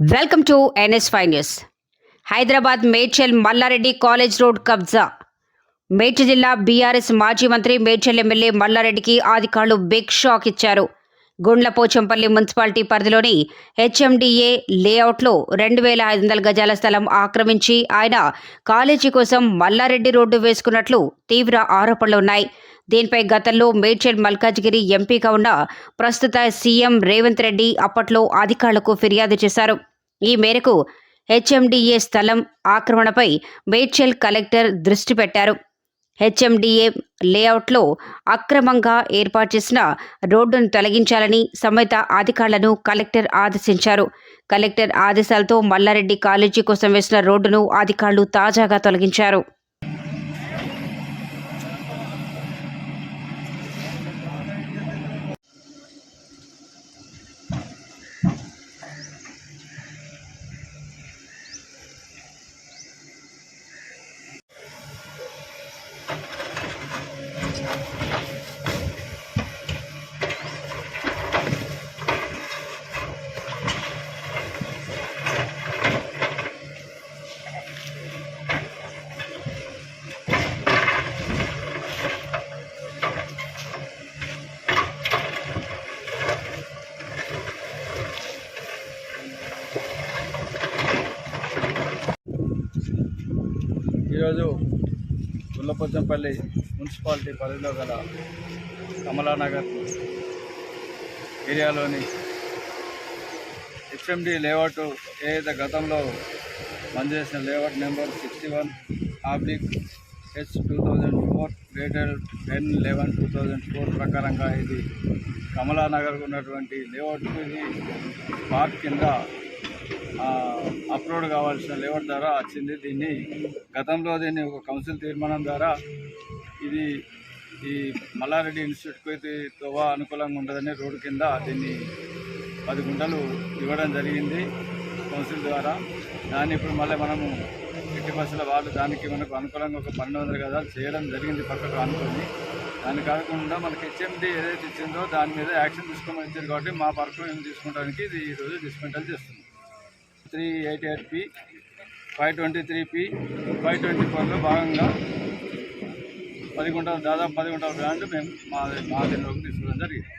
Welcome to NS five news. Hyderabad Medchal Mallareddy college road కబ్జా. మేడ్చల్ జిల్లా BRS మాజీ మంత్రి మేడ్చల్ ఎమ్మెల్యే మల్లారెడ్డికి అధికారులు బిగ్ షాక్ ఇచ్చారు. గుండ్లపోచంపల్లి మున్సిపాలిటీ పరిధిలోని హెచ్ఎండిఏ లేఅవుట్లో రెండు వేల ఐదు వందల గజాల స్థలం ఆక్రమించి ఆయన కాలేజీ కోసం మల్లారెడ్డి రోడ్డు వేసుకున్నట్లు తీవ్ర ఆరోపణలున్నాయి దీనిపై గతంలో మేడ్చల్ మల్కాజ్గిరి ఎంపీగా ఉన్న ప్రస్తుత సీఎం రేవంత్ రెడ్డి అప్పట్లో అధికారులకు ఫిర్యాదు చేశారు. ఈ మేరకు హెచ్ఎండిఏ స్థలం ఆక్రమణపై మేడ్చల్ కలెక్టర్ దృష్టి పెట్టారు. హెచ్ఎండిఏ లేఅవుట్లో అక్రమంగా ఏర్పాటు చేసిన రోడ్డును తొలగించాలని సమేత అధికారులను కలెక్టర్ ఆదేశించారు. కలెక్టర్ ఆదేశాలతో మల్లారెడ్డి కాలేజీ కోసం వేసిన రోడ్డును అధికారులు తాజాగా తొలగించారు. ఈరోజు గుల్లపోచంపల్లి మున్సిపాలిటీ పరిధిలో గల కమలానగర్ ఏరియాలోని హెచ్ఎండి లేఅవుట్ ఏదైతే గతంలో పనిచేసిన layout number sixty one oblique H two thousand four dated ten eleven two thousand four ప్రకారంగా ఇది కమలానగర్కు ఉన్నటువంటి లేఅవుట్కు ఇది పార్క్ కింద అప్లోడ్ కావాల్సిన లేవర్ ద్వారా వచ్చింది. దీన్ని గతంలో దీన్ని ఒక కౌన్సిల్ తీర్మానం ద్వారా ఇది ఈ మల్లారెడ్డి ఇన్స్టిట్యూట్కి తోవా అనుకూలంగా ఉండదని రోడ్డు కింద దీన్ని పది గుంటలు ఇవ్వడం జరిగింది కౌన్సిల్ ద్వారా. దాన్ని ఇప్పుడు మళ్ళీ మనము ఇంటి బస్సుల వాళ్ళు దానికి మనకు అనుకూలంగా ఒక పన్నెండు వందల గదాలు చేయడం జరిగింది పక్కకు అనుకుని దాని కాకుండా మనకి హెచ్ఎండి ఏదైతే ఇచ్చిందో దాని మీద యాక్షన్ తీసుకోమని ఇచ్చారు కాబట్టి మా పరకు మేము తీసుకోవడానికి ఇది ఈరోజు డిస్మెంటల్ చేస్తుంది three eight eight P five twenty three P five twenty ఫోర్లో భాగంగా పది గుంటల దాదాపు పది గుంటల బ్రాండ్ మేము మా మా దీనిలోకి తీసుకోవడం జరిగింది.